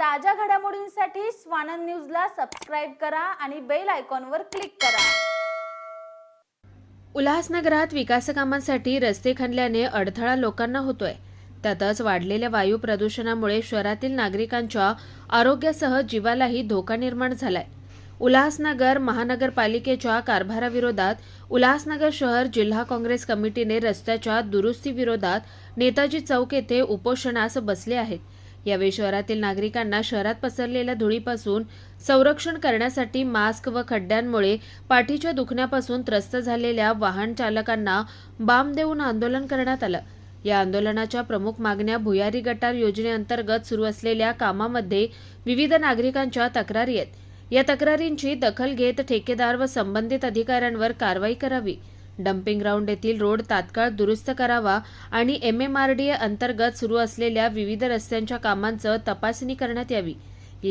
ताज्या घडामोडींसाठी स्वानंद न्यूजला सबस्क्राईब करा आणि बेल आयकॉनवर क्लिक करा. उल्हासनगरात विकासकामांसाठी रस्ते खणल्याने अडथळा लोकांना होतोय. त्यातच वाढलेल्या वायू प्रदूषणामुळे शहरातील नागरिकांच्या आरोग्यासह जीवालाही धोका निर्माण झालाय. उल्हासनगर महानगरपालिकेच्या कारभाराविरोधात उल्हासनगर शहर जिल्हा काँग्रेस कमिटीने रस्त्याच्या दुरुस्तीविरोधात नेताजी चौक येथे उपोषणास बसले आहेत. यावेळी शहरातील नागरिकांना शहरात पसरलेल्या धुळीपासून संरक्षण करण्यासाठी मास्क व खड्ड्यांमुळे पाठीच्या दुखण्यापासून त्रस्त झालेल्या वाहन चालकांना बाम देऊन आंदोलन करण्यात आलं. या आंदोलनाच्या प्रमुख मागण्या भुयारी गटार योजनेअंतर्गत सुरू असलेल्या कामामध्ये विविध नागरिकांच्या तक्रारी आहेत. या तक्रारींची दखल घेत ठेकेदार व संबंधित अधिकाऱ्यांवर कारवाई करावी. डम्पिंग ग्राउंड येथील रोड तात्काळ दुरुस्त करावा आणि एम एम आर डी अंतर्गत सुरू असलेल्या विविध रस्त्यांच्या कामांचं तपासणी करण्यात यावी.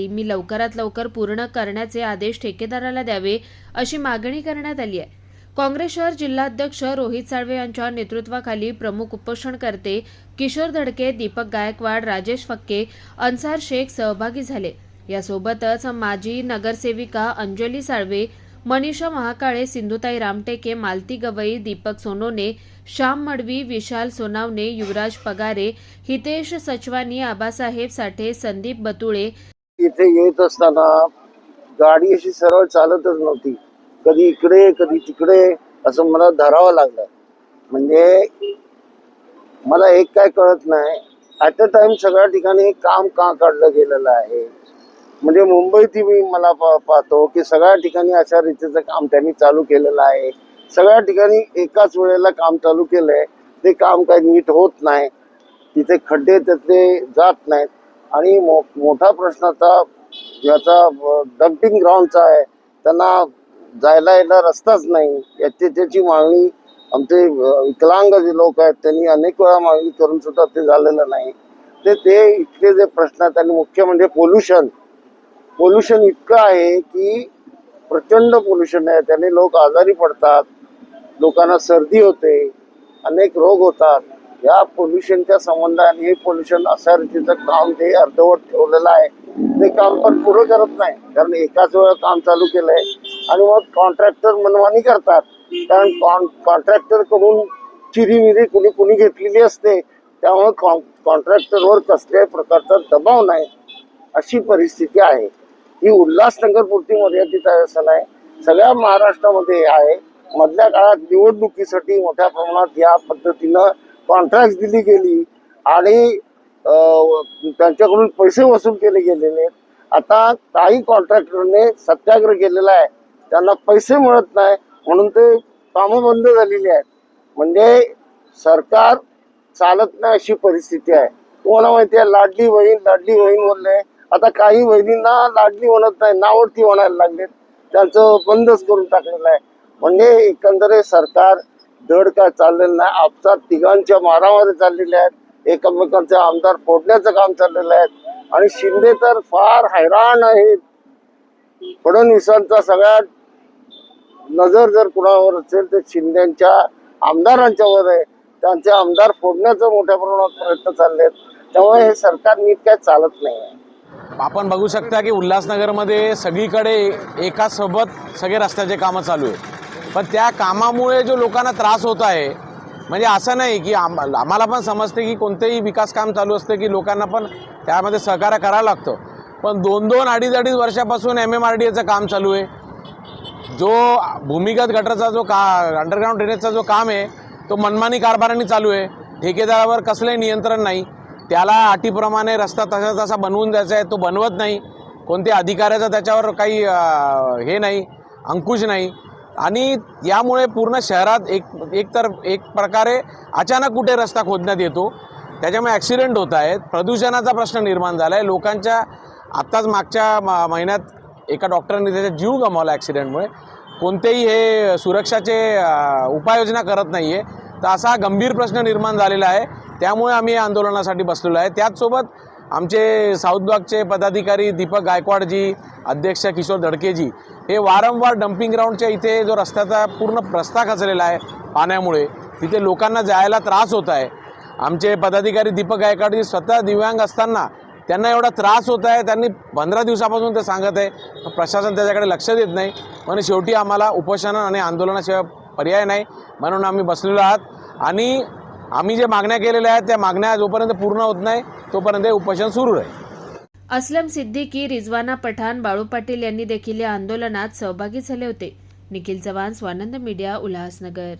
मी लवकरात लवकर पूर्ण करण्याचे आदेश ठेकेदाराला द्यावे अशी मागणी करण्यात आली आहे. काँग्रेस शहर जिल्हाध्यक्ष रोहित साळवे यांच्या नेतृत्वाखाली प्रमुख उपोषणकर्ते किशोर धडके दीपक गायकवाड राजेश फक्के अन्सार शेख सहभागी झाले. यासोबतच माजी नगरसेविका अंजली साळवे मनीषा महाकाळे सिंधुताई रामटेके मालती गवई दीपक सोनोने श्याम मडवी विशाल सोनावणे युवराज पगारे हितेश सचवानी आबासाहेब साठे संदीप बतुळे इथे येत असताना गाडी अशी सरळ चालतच नव्हती. कधी इकडे कधी तिकडे असं मला धरावं लागलं. म्हणजे मला एक काय कळत नाही. ॲट अ टाइम सगळ्या ठिकाणी काम का काढलं गेलेलं आहे? म्हणजे मुंबईत मी मला पाहतो की सगळ्या ठिकाणी अशा रीतीचं काम त्यांनी चालू केलेलं आहे. सगळ्या ठिकाणी एकाच वेळेला काम चालू केलंय. ते काम काही नीट होत नाही. तिथे खड्डे त्यातले जात नाहीत. आणि मो मोठा प्रश्नाचा याचा डम्पिंग ग्राउंडचा आहे. त्यांना जायला यायला रस्ताच नाही. याची त्याची मागणी आमचे विकलांग जे लोक आहेत त्यांनी अनेक वेळा मागणी करून सुद्धा ते झालेलं नाही. ते ते इतके जे प्रश्न आहेत आणि मुख्य म्हणजे पोल्युशन पोल्युशन इतकं आहे की प्रचंड पोल्युशन आहे. त्याने लोक आजारी पडतात लोकांना सर्दी होते अनेक रोग होतात. या पोल्युशनच्या संबंधाने हे पोल्युशन अशा रीतीचं काम ते अर्धवट ठेवलेलं आहे. ते काम पण पुरं करत नाही. कारण एकाच वेळा काम चालू केलं आहे आणि मग कॉन्ट्रॅक्टर मनमानी करतात. कारण कॉन्ट्रॅक्टरकडून चिरीमिरी कुणी कुणी घेतलेली असते. त्यामुळे कॉन्ट्रॅक्टरवर कसल्याही प्रकारचा दबाव नाही. अशी परिस्थिती आहे. ही उल्हासनगर पुरती मर्यादित आहे असं नाही. सगळ्या महाराष्ट्रामध्ये आहे. मधल्या काळात निवडणुकीसाठी मोठ्या प्रमाणात या पद्धतीनं कॉन्ट्रॅक्ट दिली गेली आणि त्यांच्याकडून पैसे वसूल केले गेलेले आहेत. आता काही कॉन्ट्रॅक्टरने सत्याग्रह केलेला आहे. त्यांना पैसे मिळत नाही. म्हणून ते कामं बंद झालेली आहेत. म्हणजे सरकार चालत नाही अशी परिस्थिती आहे. तुम्हाला माहिती आहे लाडली बहीण लाडली बहीण बोलले आता काही वहिनींना लाडली म्हणत नाही नावडती म्हणायला लागलेत. त्यांचं बंदच करून टाकलेलं आहे. म्हणजे एकंदरीत सरकार धड काय चाललेलं नाही. आपसात तिघांच्या मारामारी चाललेल्या आहेत. एकमेकांचे आमदार फोडण्याचं काम चाललेलं आहे. आणि शिंदे तर फार हैराण आहेत. फडणवीसांचा सगळ्यात नजर जर कुणावर असेल तर शिंदेच्या आमदारांच्या वर आहे. त्यांचे आमदार फोडण्याचा मोठ्या प्रमाणात प्रयत्न चालले आहेत त्यामुळे हे सरकार नीट काय चालत नाही आहे. आपण बघू शकता की उल्हासनगरमध्ये सगळीकडे एकासोबत सगळे रस्त्याचे कामं चालू आहे पण त्या कामामुळे जो लोकांना त्रास होत आहे म्हणजे असं नाही की आम आम्हाला पण समजते की कोणतेही विकास काम चालू असतं की लोकांना पण त्यामध्ये सहकार्य करावं लागतं. पण दोन दोन अडीच अडीच वर्षापासून एम एम आर डी एचं काम चालू आहे. जो भूमिगत गटरचा जो का अंडरग्राऊंड ड्रेनेजचा जो काम आहे तो मनमानी कारभारांनी चालू आहे. ठेकेदारावर कसलंही नियंत्रण नाही. त्याला अटीप्रमाणे रस्ता तसा तसा बनवून द्यायचा आहे तो बनवत नाही. कोणत्या अधिकाऱ्याचा त्याच्यावर काही हे नाही अंकुश नाही. आणि यामुळे पूर्ण शहरात एक एक तर एक प्रकारे अचानक कुठे रस्ता खोदण्यात येतो. त्याच्यामुळे ॲक्सिडेंट होत आहेत. प्रदूषणाचा प्रश्न निर्माण झाला आहे लोकांच्या आत्ताच मागच्या म- महिन्यात एका डॉक्टरांनी त्याचा जीव गमावला ॲक्सिडेंटमुळे कोणतेही हे सुरक्षाचे उपाययोजना करत नाही आहे तर असा गंभीर प्रश्न निर्माण झालेला आहे. त्यामुळे आम्ही आंदोलनासाठी बसलेलो आहे. त्याचसोबत आमचे साऊथबागचे पदाधिकारी दीपक गायकवाडजी अध्यक्ष किशोर धडकेजी हे वारंवार डम्पिंग ग्राउंडच्या इथे जो रस्त्याचा पूर्ण रस्ता खचलेला आहे पाण्यामुळे तिथे लोकांना जायला त्रास होत आहे. आमचे पदाधिकारी दीपक गायकवाडजी स्वतः दिव्यांग असताना त्यांना एवढा त्रास होत आहे त्यांनी पंधरा दिवसापासून ते सांगत आहे. प्रशासन त्याच्याकडे लक्ष देत नाही. म्हणून शेवटी आम्हाला उपोषण आणि आंदोलनाशिवाय पर्याय नाही म्हणून आम्ही बसलेलो आहात. आणि आम्ही जे मागण्या केलेल्या आहेत त्या मागण्या जोपर्यंत पूर्ण होत नाही तोपर्यंत हे उपोषण सुरू राहील. असलम सिद्दीकी रिजवाना पठाण बाळू पाटील यांनी देखील या आंदोलनात सहभागी झाले होते. निखिल चव्हाण स्वानंद मीडिया उल्हासनगर.